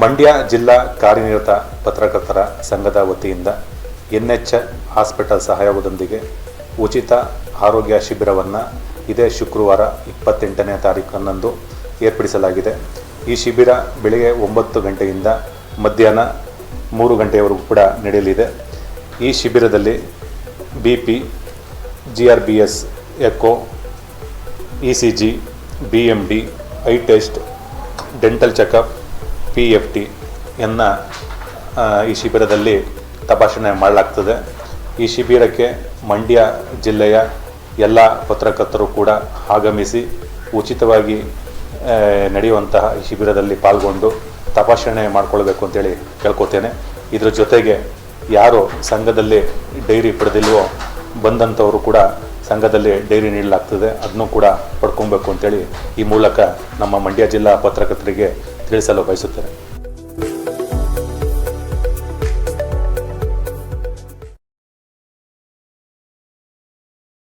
ಮಂಡ್ಯ ಜಿಲ್ಲಾ ಕಾರ್ಯನಿರತ ಪತ್ರಕರ್ತರ ಸಂಘದ ವತಿಯಿಂದ ಎನ್ ಎಚ್ ಹಾಸ್ಪಿಟಲ್ ಸಹಯೋಗದೊಂದಿಗೆ ಉಚಿತ ಆರೋಗ್ಯ ಶಿಬಿರವನ್ನು ಇದೇ ಶುಕ್ರವಾರ ಇಪ್ಪತ್ತೆಂಟನೇ ತಾರೀಕನ್ನಂದು ಏರ್ಪಡಿಸಲಾಗಿದೆ. ಈ ಶಿಬಿರ ಬೆಳಗ್ಗೆ ಒಂಬತ್ತು ಗಂಟೆಯಿಂದ ಮಧ್ಯಾಹ್ನ ಮೂರು ಗಂಟೆಯವರೆಗೂ ಕೂಡ ನಡೆಯಲಿದೆ. ಈ ಶಿಬಿರದಲ್ಲಿ B P G R B S echo E C G B M D I test, dental checkup P F ಟಿಯನ್ನು ಈ ಶಿಬಿರದಲ್ಲಿ ತಪಾಸಣೆ ಮಾಡಲಾಗ್ತದೆ. ಈ ಶಿಬಿರಕ್ಕೆ ಮಂಡ್ಯ ಜಿಲ್ಲೆಯ ಎಲ್ಲ ಪತ್ರಕರ್ತರು ಕೂಡ ಆಗಮಿಸಿ ಉಚಿತವಾಗಿ ನಡೆಯುವಂತಹ ಈ ಶಿಬಿರದಲ್ಲಿ ಪಾಲ್ಗೊಂಡು ತಪಾಸಣೆ ಮಾಡಿಕೊಳ್ಬೇಕು ಅಂತೇಳಿ ಕೇಳ್ಕೊತೇನೆ ಇದರ ಜೊತೆಗೆ ಯಾರು ಸಂಘದಲ್ಲಿ ಡೈರಿ ಪಡೆದಿಲ್ವೋ ಬಂದಂಥವರು ಕೂಡ ಸಂಘದಲ್ಲಿ ಡೈರಿ ನೀಡಲಾಗ್ತದೆ. ಅದನ್ನು ಕೂಡ ಪಡ್ಕೊಬೇಕು ಅಂತೇಳಿ ಈ ಮೂಲಕ ನಮ್ಮ ಮಂಡ್ಯ ಜಿಲ್ಲಾ ಪತ್ರಕರ್ತರಿಗೆ ತಿಳಿಸಲು ಬಯಸುತ್ತೇನೆ